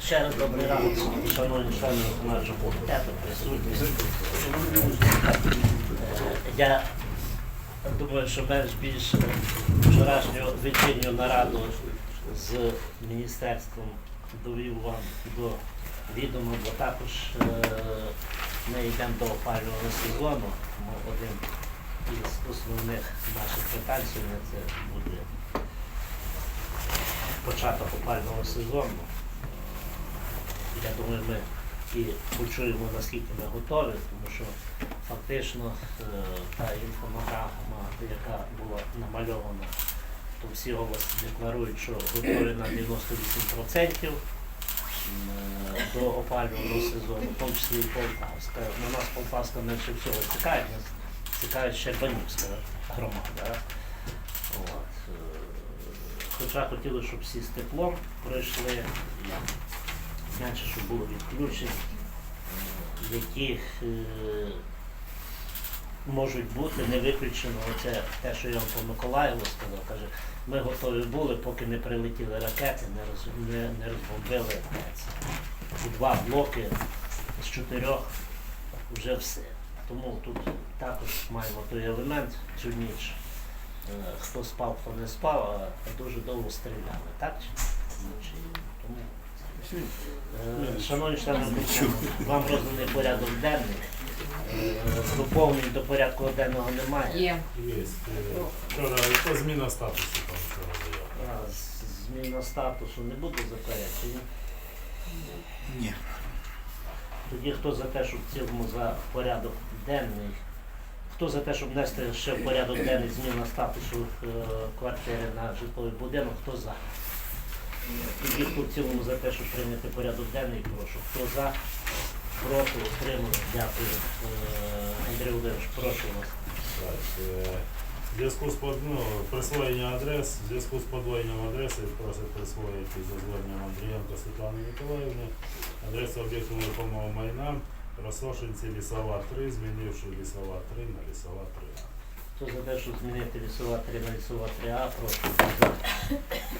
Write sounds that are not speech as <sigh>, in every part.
Ще раз добрий ранок, шановні члени виконавчого комітету, присутні. Е, Я думаю, що менш більш вчорашню вечірню нараду з міністерством довів вам до відома, бо також е, ми йдемо до опалювального сезону. Тому один із основних наших питань сьогодні це буде початок опалювального сезону. Я думаю, ми і почуємо, наскільки ми готові, тому що фактично е, та інфограма, яка була намальована, то всі області декларують, що готові на 98% е, до опалювального сезону, в тому числі і Полтавська. На нас Полтавська менше всього цікавить, нас цікавить Щербанівська громада. От. е, Хоча хотіли, щоб всі з теплом пройшли, менше, щоб було відключень, е, яких е, можуть бути не виключено оце те, що я вам по Миколаєву сказав, каже, ми готові були, поки не прилетіли ракети, не, роз, не, не розбомбили ТЕЦ. Два блоки з чотирьох вже все. Тому тут також маємо той елемент цю ніч. Е, Хто спав, хто не спав, а дуже довго стріляли, так? Тому Шановні члени вам розданий порядок денний. Е, Доповнень до порядку денного немає. Є. Є. Вчора яка зміна статусу там вчора була? А, Зміна статусу не буде заперечення. Ні. Тоді хто за те, щоб в цілому за порядок денний, хто за те, щоб внести ще в порядок денний зміна статусу е, квартири на житловий будинок, хто за? Тоді в цілому за те, щоб прийняти порядок денний, прошу. Хто за? Проти, утримали. Дякую. Е, Андрій Володимирович, прошу вас. Так, е, в зв'язку з под- ну, присвоєнням адрес, в зв'язку з подвоєнням адреси просить присвоїти за зверненням Андрієнко Світлани Миколаївни адресу об'єкту нерухомого майна Росошинці лісова 3, змінивши лісова 3 на лісова 3. Хто за те, щоб змінити лісова 3 на лісова 3А, прошу. Хто за?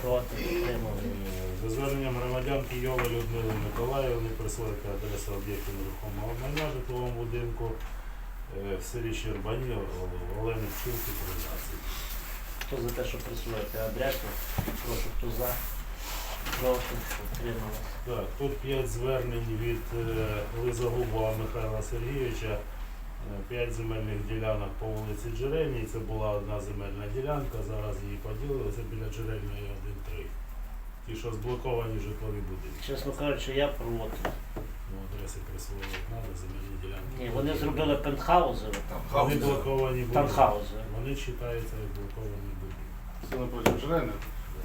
Проти, утримали. Е, За зверненням громадянки Йоли Людмили Миколаївни присвоїти адресу об'єкту нерухомого майна житловому будинку е, в селі Щербані Олени Пчілки 13. Хто за те, щоб присвоїти адресу, прошу, хто за? Проти, утримали. Так, тут п'ять звернень від е, Лизогубова Михайла Сергійовича. Е, П'ять земельних ділянок по вулиці Джерельній. Це була одна земельна ділянка, зараз її поділили. Це біля Джерельної 1-3. Ті, що зблоковані житлові будинки. Чесно кажучи, я проти. Ну, адреси присвоювати треба, земельні ділянки. Ні, вони зробили пентхаузи, Вони блоковані будинки. танхаузи. Вони вважаються як блоковані будинки. Це напротив Жирени?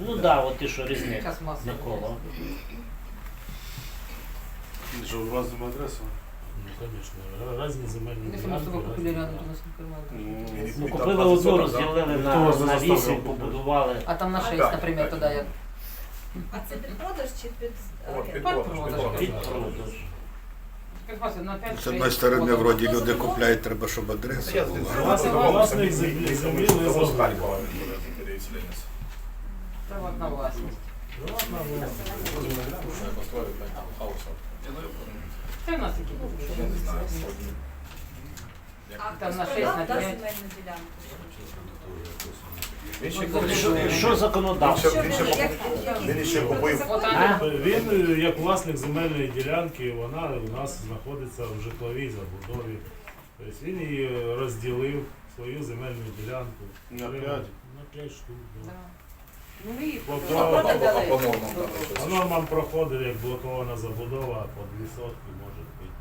Ну так, да, от ті, що різниця. Зараз маса. Микола. Що у вас дома адреса? Ну, звісно, різні земельні Ми ділянки. собі купили рядом, то нас не Ну, купили одну, розділили на, вас на вісім, купити? побудували. А там на 6, Так, наприклад, так, туди я. А це під продаж чи під О, під продаж, продаж. під продаж. продаж. На 5 З одної сторони, вроді люди купляють, треба, щоб адреса Я була. Власник- власник землі- землі Лизогубова. Приватна власність. Приватна власність. Це в нас такі були. А Там на хтось шесть, продав, на да, п'ять. земельну ділянку? Він ще От. Що, що законодавство? Що він він- як- Він ще купив. А? Він е, як власник земельної ділянки, вона у нас знаходиться в житловій забудові. Тобто він її розділив свою земельну ділянку. На Отримав- п'ять? На 5 штук. Да. Ну, ми їх По- по- А дали. по нормам там По нормам проходить як блокована забудова, по 2 сотки може бути.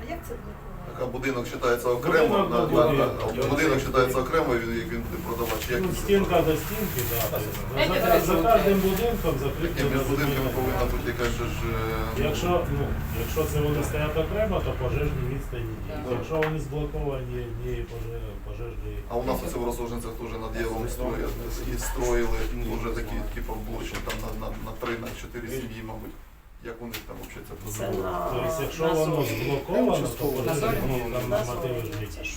А як це блоковано? Так, а будинок вважається окремо, Будинок на, на, на, будинку. будинок вважається окремо, він, як він буде продавати, як Ну, він це стінка до стінки, да. Знаєте, За, зараз за кожним будинком Таке закріплена між будинками повинна бути якась же ж... е, Якщо, ну, якщо це вони стоять окремо, то пожежні відстані діють. Так. Якщо вони зблоковані, ні поже- пожежні. А у нас оце в Розложенцях теж над Євом строїли, і строїли вже такі, типу, блочні, там на, на, на 3, на 4 сім'ї, мабуть. Як у них там взагалі це Це позиція? на, Тобто, якщо на воно зоні. зблоковано, то пожежні зоні. там нормативи ж які.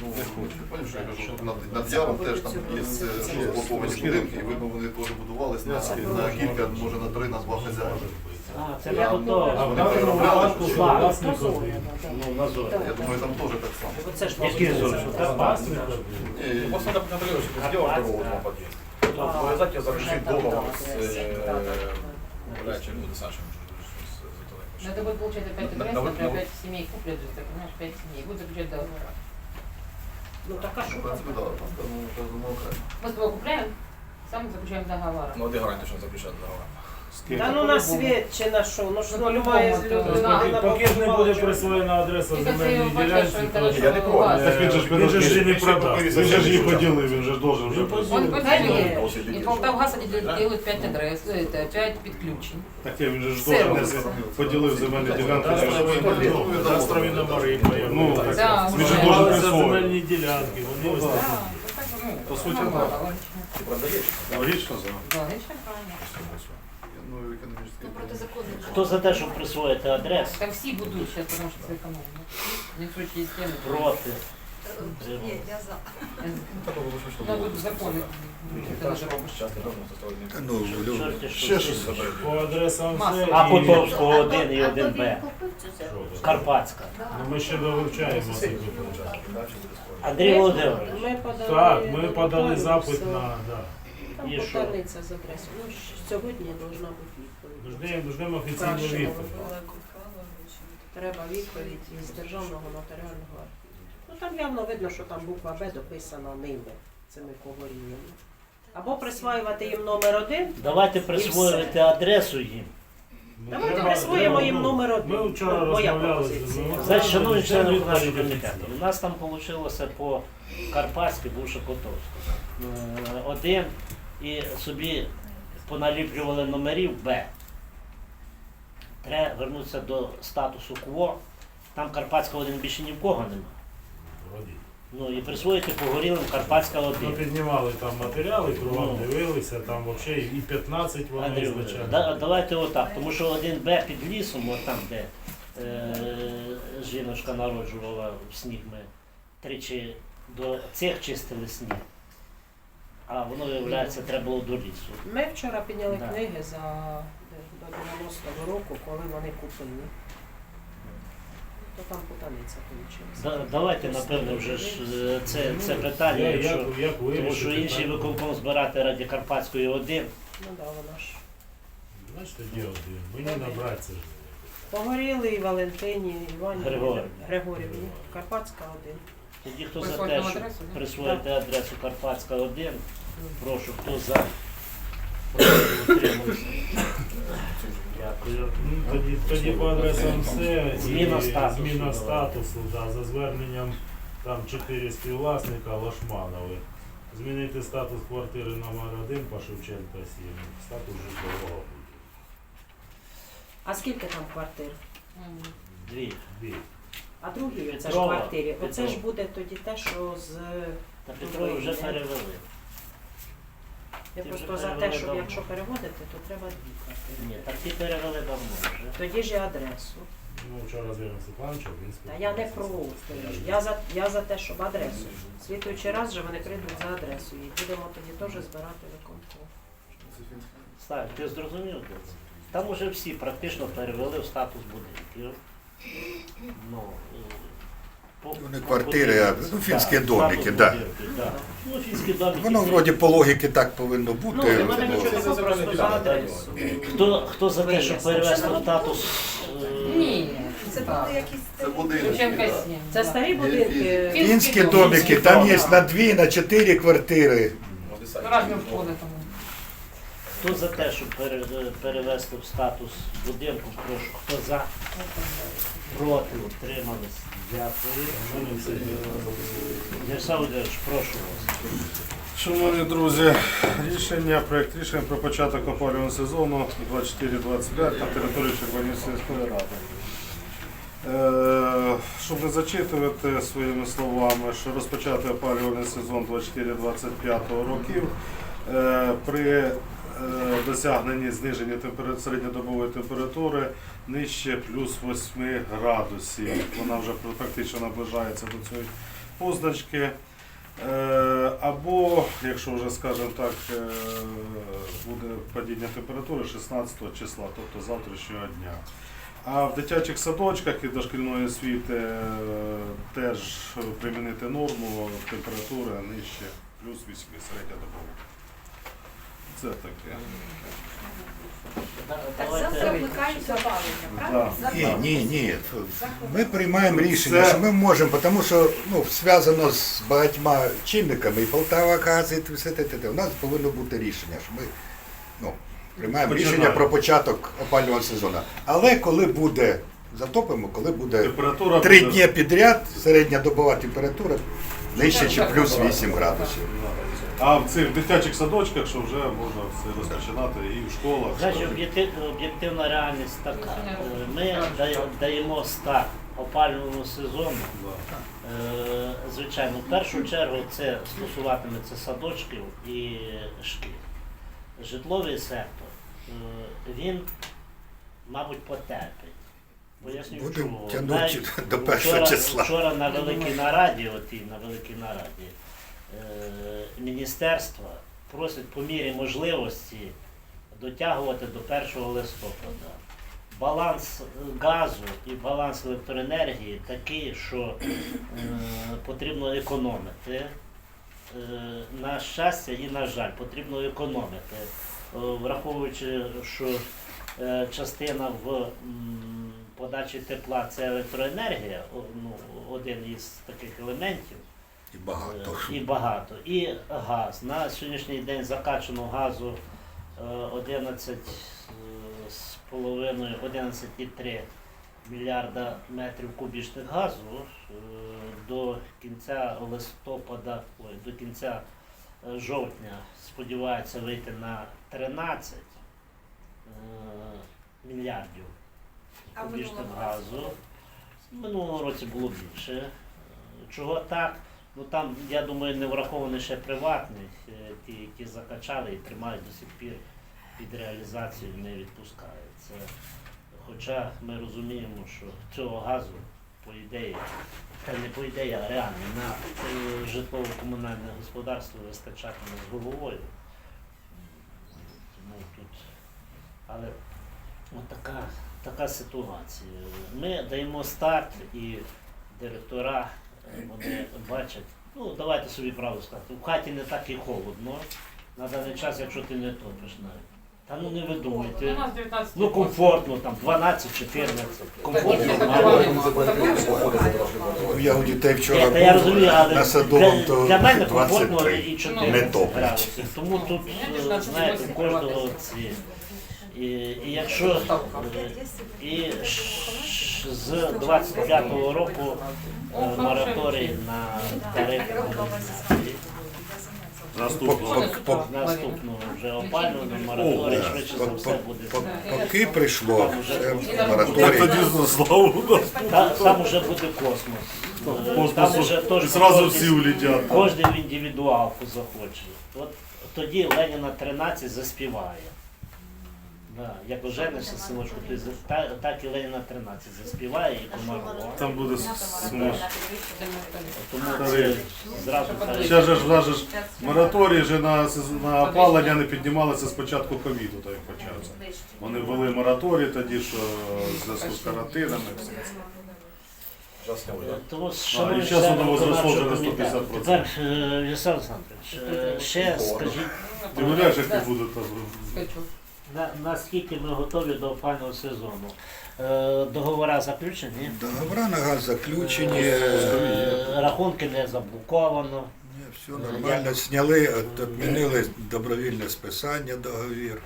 Ну, ти пам'ятаєш, що я кажу, тут над, над Яром теж там є е, що зблоковані будинки, і видно, вони теж будувалися на, на кілька, може на три, на два хазяїна. Може бути. А, це Я не А в готово. даному випадку Слава. власник один. Ну, на зорі. Я думаю, там теж так само. Оце ж Які власне, зорі? це- Карпатська. Власник один. Ні, Просто надо контролировать, чтобы сделать дорогу два подъезда. Ну, А, обязательно вже заключить там, договор да, с... це- да, да, э, да. Бля, чем буду Саша, может, с- с- с- Ну, это будет получать опять На- адрес, на- например, на- 5 семей куплят, же, ты понимаешь, 5 семей, будут заключать договора. Ну так а В що? принципі, так, там ну, я думаю, окремо. Мы с тобой купляем, сам заключаем договора. Ну, где гарантия, что он заключает договор? Скільки? Та ну на світ чи на що? Ну ж Ну, ну, по-любому, любая то- людина Поки, поки ж не буде присвоєна адреса Тільки це земельної його бачиш, ділянці, він то каже, Я не що. Так він же ж він же ж її не продав. Він же ж її поділив, він же ж должен вже Він. Он поділив. поделил. И Полтавгаз они дел- делают 5 адрес, это 5 подключень. Так я, він же ж Все должен робиться. поділив земельну ділянку. Номери, кадастрові номери. Ну, так, Да, він же должен присвоїти. земельні ділянки, вони ось Да, ну так, ну, По суті, нормально, да. логично. Логічно. Да, правильно Ну, економічний. Ну протизаконно. Хто за те, щоб присвоїти адрес? Так все будут сейчас, потому что это экономно. Никто через тему. Проти. Ні, я за. Такого вышло, что Ну, было. будут законы. Это Так, же что сейчас не должно составлять Та ну, Лю- Чорті Ще що. щось. По адресам все. А і- Котовського 1 і А то 1Б. він купив цю землю? Що ви? Карпатська. Ну, ми ще довивчаємо ці Соседи питання. участки, да, все будет строить. Андрій Володимирович. Ми подали, Так, ми подали документи, запит все. на. Да. Там що? з адресою. Ну, ж сьогодні должна бути відповідь. Офіційну Краще відповідь. Треба відповідь із державного нотаріального архіву. Ну там явно видно, що там буква Б дописана ними, цими когоріннями. Або присваювати їм номер один. Давайте присвоювати адресу їм. Ну, Давайте треба- присвоїмо треба, їм ну, номер один. Ми вчора Моя розмовляли з пропозиція. ну, Значить, шановні це члени відповідь офіційна. комітету, у нас там вийшло по Карпатськи, бувши Котовську. Е, Один і собі поналіплювали номерів Б. Треба вернутися до статусу КВО. Там Карпатська 1 більше ні в кого нема. Ну і присвоїти погорілим Карпатська Ми 1. піднімали там матеріали, кругом Ну. дивилися, там взагалі і 15 вони Андрій, ізначально. да, давайте отак, тому що один Б під лісом, от там, де е, жіночка народжувала в сніг, ми тричі до цих чистили сніг. А воно, виявляється, треба було до лісу. Ми вчора підняли Да. книги за до 90-го року, коли вони купили. То там путаниця вийшла. Да, давайте, напевно, вже ж е, це, це питання, Я- якщо, як, як тому що інший так? виконком збирати раді Карпатської один. Ну да, вона ж. Значить, тоді один. Мені набратися ж. Погоріли і Валентині, Івані, Григорівні. Григорівні. Карпатська один. Тоді хто за Присвоїти те, щоб адресу, да? присвоїти адресу Карпатська 1, прошу, хто за. Дякую. Ну, тоді, тоді по адресам все. І Зміна статусу, Зміна статусу, да, за зверненням там чотири співвласника Лашманови. Змінити статус квартири номер 1 по Шевченка 7. Статус житлового. А скільки там квартир? Дві. Дві. А другі оце ж Петрова. квартирі. Оце ж Петрова. буде тоді те, що з. Та Петрові вже перевели. Я Ти просто за те, щоб давно. якщо переводити, то треба. Ні, так ті перевели давно вже. Тоді ж і адресу. Ну, вчора з Ігорем Степановичем він Та я не спілкувався. проти. Я за, я за те, щоб адресу. Слідуючий раз же вони прийдуть за адресою. І будемо тоді теж збирати виконком. Славі, ти зрозумів? де це? Там уже всі практично перевели в статус будинків. Ну, е, Ну, не квартири, а, ну, фінські Так, домики, статус да. Ну, фінські домики. Воно вроді по логіки так повинно бути. Ну, немає ну, нічого це такого, земельна просто за адресу. Хто, хто за те, щоб перевести в статус? е, Ні, Це так. були якісь Це будиночки, Шевченка да. 7. Це старі будинки. Фінські домики, там є на дві, на чотири квартири. Входи там. Хто за те, щоб пере- перевести в статус будинку? Прошу. Хто за? Проти? Утримались? Дякую. Шановні друзі, рішення, проект рішення про початок опалювального сезону 24-25 на території Червонівської ради. Е, Щоб не зачитувати своїми словами, що розпочати опалювальний сезон 24-25 років е, при е, досягненні зниження темпера- середньодобової температури нижче плюс 8 градусів. Вона вже практично наближається до цієї позначки. Е, Або, якщо вже скажімо так, е, буде падіння температури 16 числа, тобто завтрашнього дня. А в дитячих садочках і дошкільної освіти е, теж примінити норму температури нижче плюс 8 середня добова. Це таке. Так завтра вмикають опалення, правильно? Ні, ні, ні. Ми приймаємо рішення, Це- що ми можемо, тому що ну, зв'язано з багатьма чинниками, і Полтава газ, і все те, те, те. У нас повинно бути рішення, що ми ну, приймаємо Починаємо. рішення про початок опалювального сезону. Але коли буде, затопимо, коли буде Температура три буде- дні підряд, середня добова температура нижче, чи плюс 8 градусів. А в цих дитячих садочках, що вже можна все розпочинати і в школах. Значить, об'єктив- об'єктивна реальність така. Е, Ми дає- даємо старт опалювального сезону. Е, Звичайно, в першу чергу це стосуватиметься садочків і шкіл. Житловий сектор, е, він, мабуть, потерпить. Поясню, Будемо чому. тягнути Навіть до першого вчора, числа. Вчора на великій нараді, отій на великій нараді, е, міністерства просять по мірі можливості дотягувати до 1 листопада. Баланс газу і баланс електроенергії такий, що е, потрібно економити. Е, на щастя і на жаль, потрібно економити, Е, враховуючи, що е, частина в м, подачі тепла це електроенергія, ну, один із таких елементів. І багато. Е, І багато. І газ. На сьогоднішній день закачано газу е, 11 е, з половиною, 11,3 мільярда метрів кубічних газу е, до кінця листопада, ой, до кінця е, жовтня сподіваються вийти на 13 е, мільярдів кубічних газу. В минулому році було більше. Чого так? Ну там, я думаю, не враховані ще приватні, е, ті, які закачали і тримають до сих пір під реалізацію, не відпускають. Це, хоча ми розуміємо, що цього газу, по ідеї, та не по ідеї, а реально на е, житлово-комунальне господарство вистачатиме з головою. Тому тут, але от така, ситуація. Ми даємо старт і директора е, вони бачать, ну давайте собі правду сказати, в хаті не так і холодно. На даний час, якщо ти не топиш навіть. Та ну не ви У думайте. нас 19 Ну комфортно, там 12-14, комфортно. Ну, Я у дітей вчора та я був розумію, але на садовому, для, то для мене комфортно 23. і Не 14 топлять. градусів. Тому тут, е, знаєте, у кожного ці. І, і якщо е, і з 25-го року е, мораторій на тарифи Наступного. Вже опалювального мораторій швидше за все буде. Поки прийшло, мораторій. тоді слава Та- Там вже буде космос. Е, Там Космосу. вже теж зразу всі улетять. Кожен в індивідуалку захоче. От тоді Леніна 13 заспіває. Да, як оженишся, синочку, ти за- та- так і Леніна 13 заспіває і комарова. Там буде смеш. Тому це зразу так. Ще ж ж мораторій же на, сез- на опалення не піднімалися з початку ковіду, так як почався. Вони ввели мораторій тоді, що в зв'язку з карантинами. все це. Зараз не буде. Тому, шановні і зараз члени воно возросло вже на комітету, 150%. Тепер, е, В'ячеслав Олександрович, е, ще скажіть, Ти уявляєш, як буде там. На, наскільки ми готові до опального сезону? Е, договора заключені? Договора на газ заключені, Е, Рахунки не заблоковано. Ні, все нормально. Зняли, от- відмінили добровільне списання договір.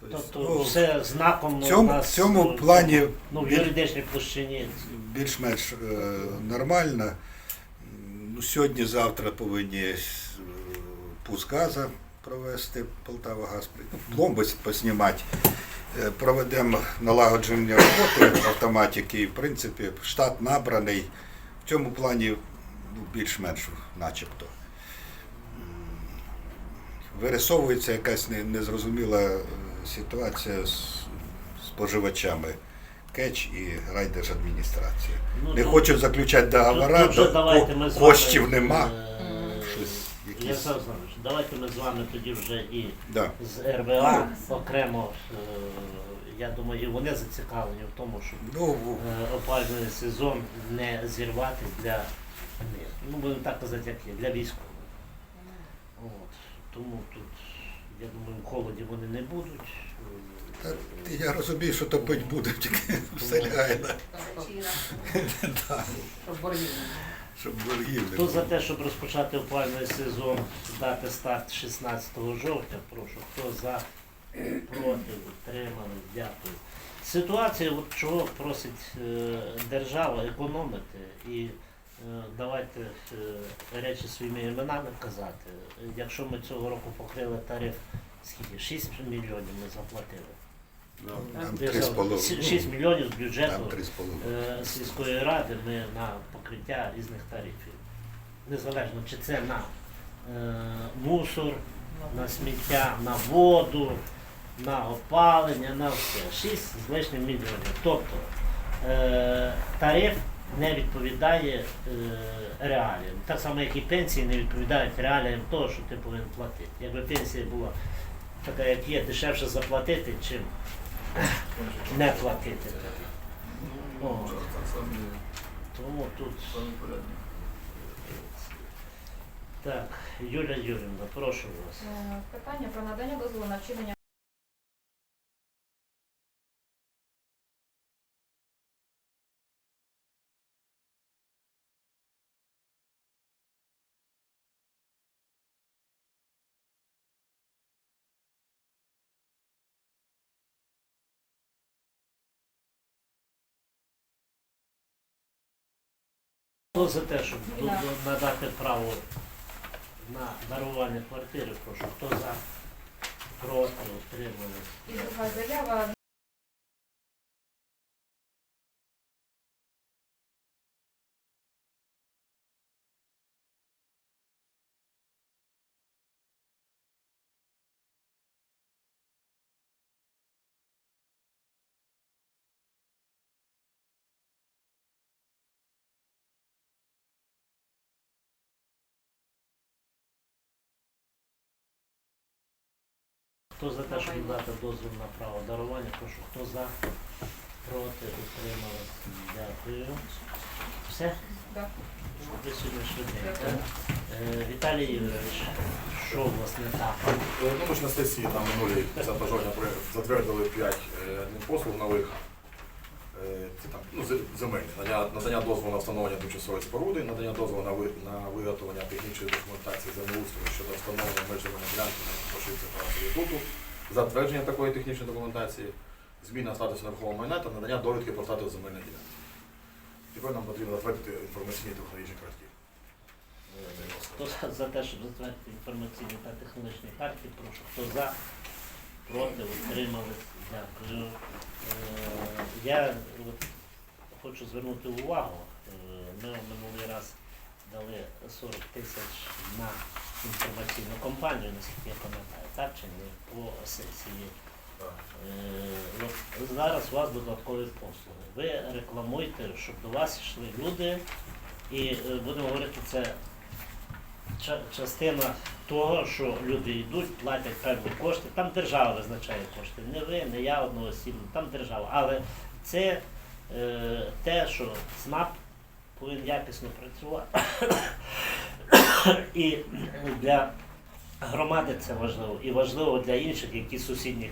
Тобто, Тобто ну, все знаком в у цьому, в нас, цьому е, плані ну, в біль- юридичній площині. більш-менш е, нормально. Ну, Сьогодні-завтра повинні е, пуск газу провести Полтава газ, ну, пломби поснімати. Е, Проведемо налагодження роботи автоматики і в принципі штат набраний. В цьому плані ну, більш-менш начебто. Вирисовується якась незрозуміла е, ситуація з споживачами КЕЧ і райдержадміністрація. Ну, Не тут- хочуть заключати договори, ми коштів нема. Е, Ярослав Олександрович, давайте ми з вами тоді вже і Да. з РВА окремо, е, я думаю, і вони зацікавлені в тому, щоб Ну, е, опалювальний сезон не зірвати для них. Ну, будемо так казати, як є, для військових. От. Тому тут, я думаю, в холоді вони не будуть. та, я розумію, що топить буде, тільки все лягає, да, Щоб <laughs> боргів. Щоб боргів не Хто за було. те, щоб розпочати опалювальний сезон, дати старт 16 жовтня, прошу. Хто за, проти, утримали, дякую. Ситуація, от чого просить е, держава економити і е, давайте е, речі своїми іменами казати. Якщо ми цього року покрили тариф, скільки? 6 мільйонів ми заплатили. 6 мільйонів з бюджету е, сільської ради ми на покриття різних тарифів. Незалежно чи це на е, мусор, на сміття, на воду, на опалення, на все. 6 з лишнім мільйонів. Тобто е, тариф не відповідає е, реаліям. Так само, як і пенсії не відповідають реаліям того, що ти повинен платити. Якби пенсія була така, як є, дешевше заплатити, чим не платити. О, тому тут. Так, Юля Юрівна, прошу вас. Е, Питання про надання дозволу на вчинення Хто за те, щоб тут надати право на дарування квартири, прошу. Хто за? Проти, утримали. і друга заява Хто за те, щоб дати дозвіл на право дарування, прошу. Хто за? Проти, утримали. Дякую. Все? Так. Ви сьогодні швиденько. Е, Віталій Ігорович, що у вас не так? Е, Ну, ми ж на сесії там минулі за бажання затвердили 5 послуг нових. Е, Це там, ну, зе- земельні. Надання, надання дозволу на встановлення тимчасової споруди, надання дозволу на, ви, на виготовлення технічної документації землеустрою щодо встановлення межування ділянки на пошивці парасові тут, затвердження такої технічної документації, зміна статусу нерухомого майна та надання довідки про статус земельної ділянки. Тепер нам потрібно затвердити інформаційні технологічні картки. Хто за те, щоб затвердити інформаційні та технологічні карти, прошу. Хто за? Проти, утримали. Дякую. Е, Я хочу звернути увагу. е, Ми минулий раз дали 40 тисяч на інформаційну кампанію, наскільки я пам'ятаю, так чи ні, по сесії. Е, Зараз у вас додаткові послуги. Ви рекламуєте, щоб до вас йшли люди, і будемо говорити, це частина того, що люди йдуть, платять певні кошти. Там держава визначає кошти. Не ви, не я одноосібно, там держава. Але це е, те, що СНАП повинен якісно працювати. І для громади це важливо. І важливо для інших, які з сусідніх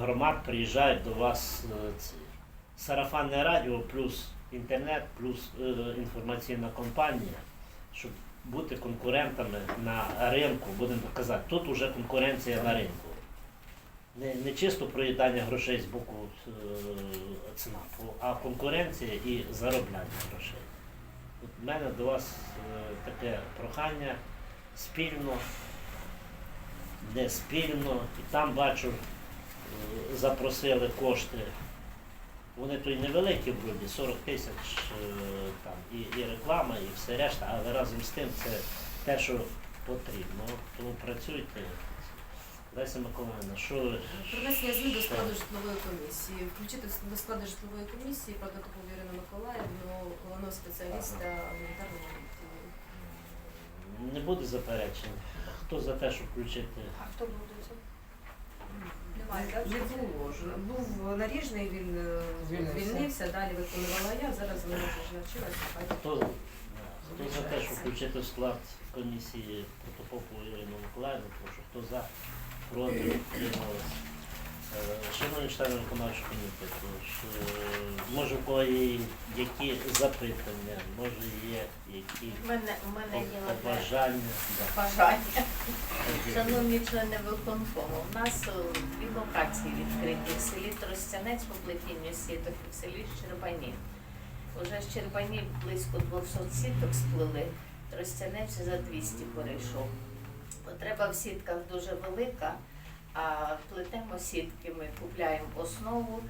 громад приїжджають до вас е, ці. сарафанне радіо, плюс інтернет, плюс е, інформаційна компанія, щоб бути конкурентами на ринку, будемо казати, тут вже конкуренція на ринку. Не, не чисто проїдання грошей з боку е, ЦНАПу, а конкуренція і заробляння грошей. В мене до вас е, таке прохання спільно, не спільно, і там бачу, е, запросили кошти. Вони то й невеликі вроді, 40 тисяч е, там і, і реклама, і все решта, але разом з тим це те, що потрібно. Тому працюйте. Леся Миколаївна, що ви- Принесення змін до складу житлової комісії. Включити до складу житлової комісії Протопову Ірину Миколаївну, головного спеціаліста гуманітарного відділу. Не буде заперечень. Хто за те, щоб включити? А хто буде? Не було ж. Був наріжний, він е, Звільнився. звільнився, далі виконувала я, зараз вона вже навчилася. хай. Хто, хто за те, щоб включити в склад комісії протопопу Ірину Миколаївну, прошу, хто за, проти, утримались. Шановні члени виконавчого комітету, може у кого є які запитання, може є які У мене, у мене є одне побажання. Да. бажання. Шановні члени виконкому, у нас е, дві локації відкриті в селі Тростянець по плетінню сіток і в селі Щербані. Уже з Щербані близько 200 сіток сплили, Тростянець за 200 перейшов. Потреба в сітках дуже велика, а плетемо сітки, ми купляємо основу,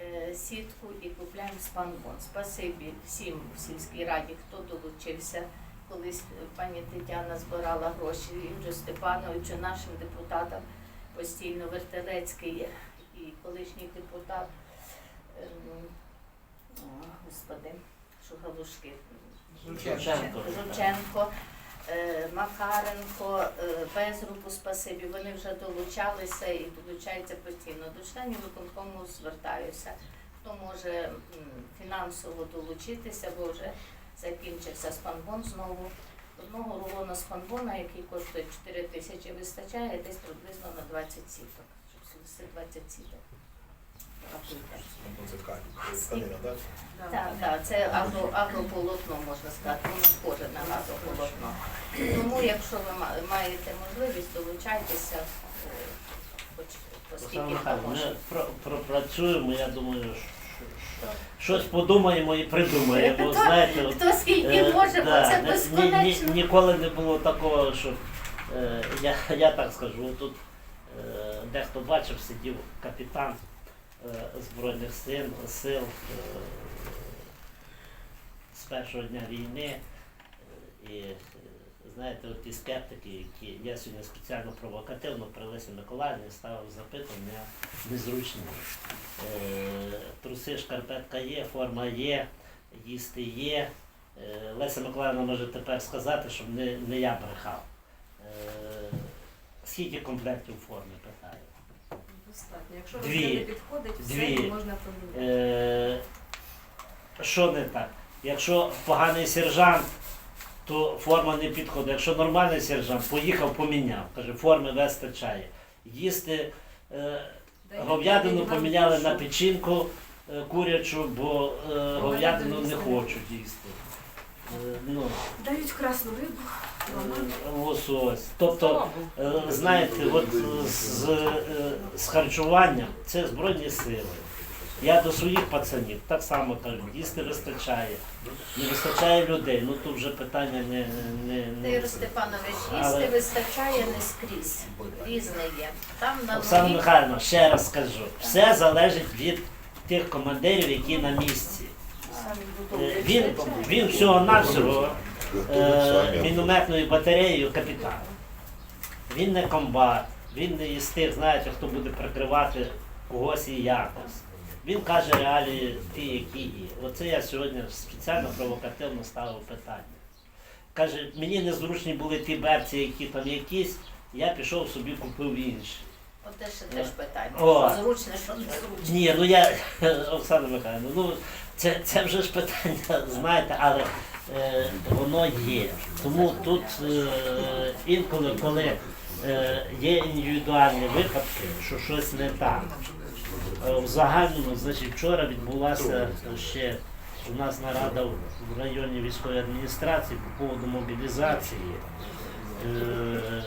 е, сітку і купляємо спанбон. Спасибі всім в сільській раді, хто долучився. Колись пані Тетяна збирала гроші Ігорю Степановичу, нашим депутатам постійно Вертелецький і колишній депутат, ем, о, господи, Шугалушки, Жученко. Жученко, Макаренко, е, Безрубу, спасибі. Вони вже долучалися і долучаються постійно. До членів виконкому звертаюся. Хто може фінансово долучитися, бо вже закінчився спанбон знову. Одного рулона спанбона, який коштує 4 тисячі, вистачає десь приблизно на 20 сіток. Щоб 20 сіток. Рахуйте. Це ткань. Тканина, так? Так, так, це агро, агрополотно, можна сказати, воно схоже на агрополотно. Тому, якщо ви маєте можливість, долучайтеся, хоч оскільки ми пропрацюємо, я думаю, що- що- щось подумаємо і придумаємо. Хто- Знаєте, от, Хто скільки е, може, бо да, це ні- ні- безконечно. ніколи не було такого, що е, я, я так скажу, тут е, дехто бачив, сидів капітан Збройних сил, сил е, з першого дня війни. Е, І е, знаєте, ті скептики, які я сьогодні спеціально провокативно при Лесі Миколаївні ставив запитання незручні. Е, Труси, шкарпетка є, форма є, їсти є. Е, Леся Миколаївна може тепер сказати, щоб не, не я брехав. Е, Скільки комплектів форми питаю? Достатньо. Якщо Дві. розмір не підходить, все Дві. і можна поміняти. Е, що не так? Якщо поганий сержант, то форма не підходить. Якщо нормальний сержант, поїхав, поміняв. Каже, форми вистачає. Їсти е, говядину вам поміняли на печінку е, курячу, бо е, говядину не хочуть їсти. Е, ну, Дають красну рибу. Лосось. Тобто, е, знаєте, от е, з, е, з харчуванням це Збройні сили. Я до своїх пацанів так само кажу, їсти вистачає. Не вистачає людей, ну тут вже питання не, не, не Ігор Степанович, їсти Але- вистачає не скрізь. Різне є. Там на Оксана новій Михайловна, ще раз скажу, все залежить від тих командирів, які на місці. Він, він всього-навсього е, мінометною батареєю капітан. Він не комбат, він не із тих, знаєте, хто буде прикривати когось і якось. Він каже реалії ті, які є. Оце я сьогодні спеціально провокативно ставив питання. Каже, мені незручні були ті берці, які там якісь, я пішов собі купив інші. От теж теж питання. О. Що зручне, що не зручне. Ні, ну я, <laughs> Оксана Михайловна, ну це, це вже ж питання, знаєте, але е, воно є. Тому тут е, інколи, коли е, є індивідуальні випадки, що щось не так. Е, в загальному, значить, вчора відбулася ще у нас нарада в районі військової адміністрації по поводу мобілізації. Е,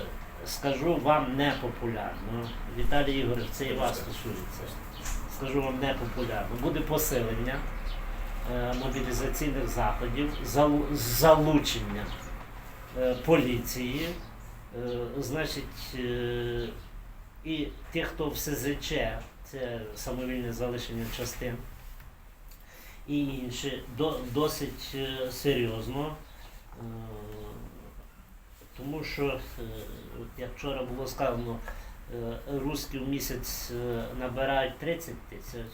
скажу вам непопулярно. Віталій Ігорович, це і вас стосується. Скажу вам непопулярно. Буде посилення мобілізаційних заходів, залу- залучення е, поліції, е, значить, е, і тих, хто в СЗЧ, це самовільне залишення частин, і інші, до, досить е, серйозно. Е, тому що, е, як вчора було сказано, е, русські в місяць е, набирають 30 тисяч,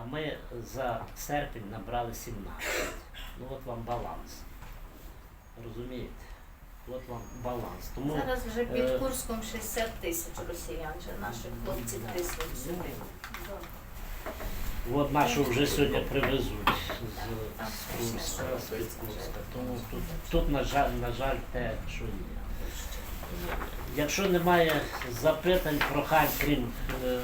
а ми за серпень набрали 17. Ну от вам баланс. Розумієте? От вам баланс. Тому Зараз вже під е, Курском 60 тисяч росіян, вже наших хлопців тиснуть сюди. от нашу вже сьогодні привезуть з, з Курська, з робити. Курська. Тому тут, тут на жаль, на жаль, те, що є. Якщо немає запитань, прохань, крім е,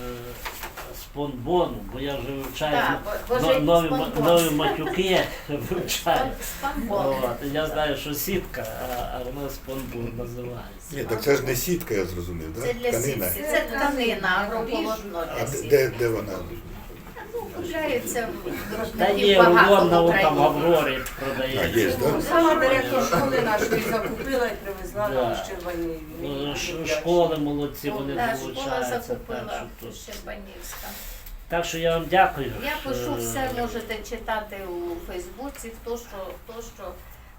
спонбону, бо я вже вивчаю Так, бо- нові, спонбон. нові матюки, <laughs> вивчаю. Спанбон. От, я знаю, що сітка, а, а воно спонбон називається. Ні, так це ж не сітка, я зрозумів, да? Це для Тканина. сітки, це тканина, агрополотно А для де, сітки. де, де вона? Ну, купляється в Та є там в Аврорі продається. є, да? Сама директор школи нашої закупила і привезла нам з Ну, ш- Школи молодці, вони Да, школа долучаються. Так, закупила що тут. Щербанівська. так що я вам дякую. Я пишу Е, все, можете читати у Фейсбуці, хто що, хто що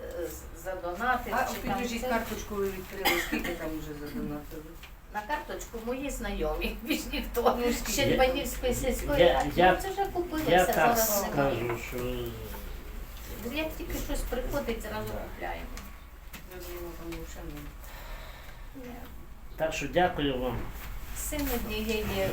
е, з- задонатив. А чи там підложіть це. карточку ви відкрили, скільки там вже задонатили? На карточку мої знайомі, <laughs> більш ніхто. Ну? Щербанівської сільської Я- ради. я- Ну, це вже купилося, Я так зараз немає. скажу, що Як тільки щось приходить, зразу купляємо. Взагалі не. Так що дякую вам. Син однієї Вітаю.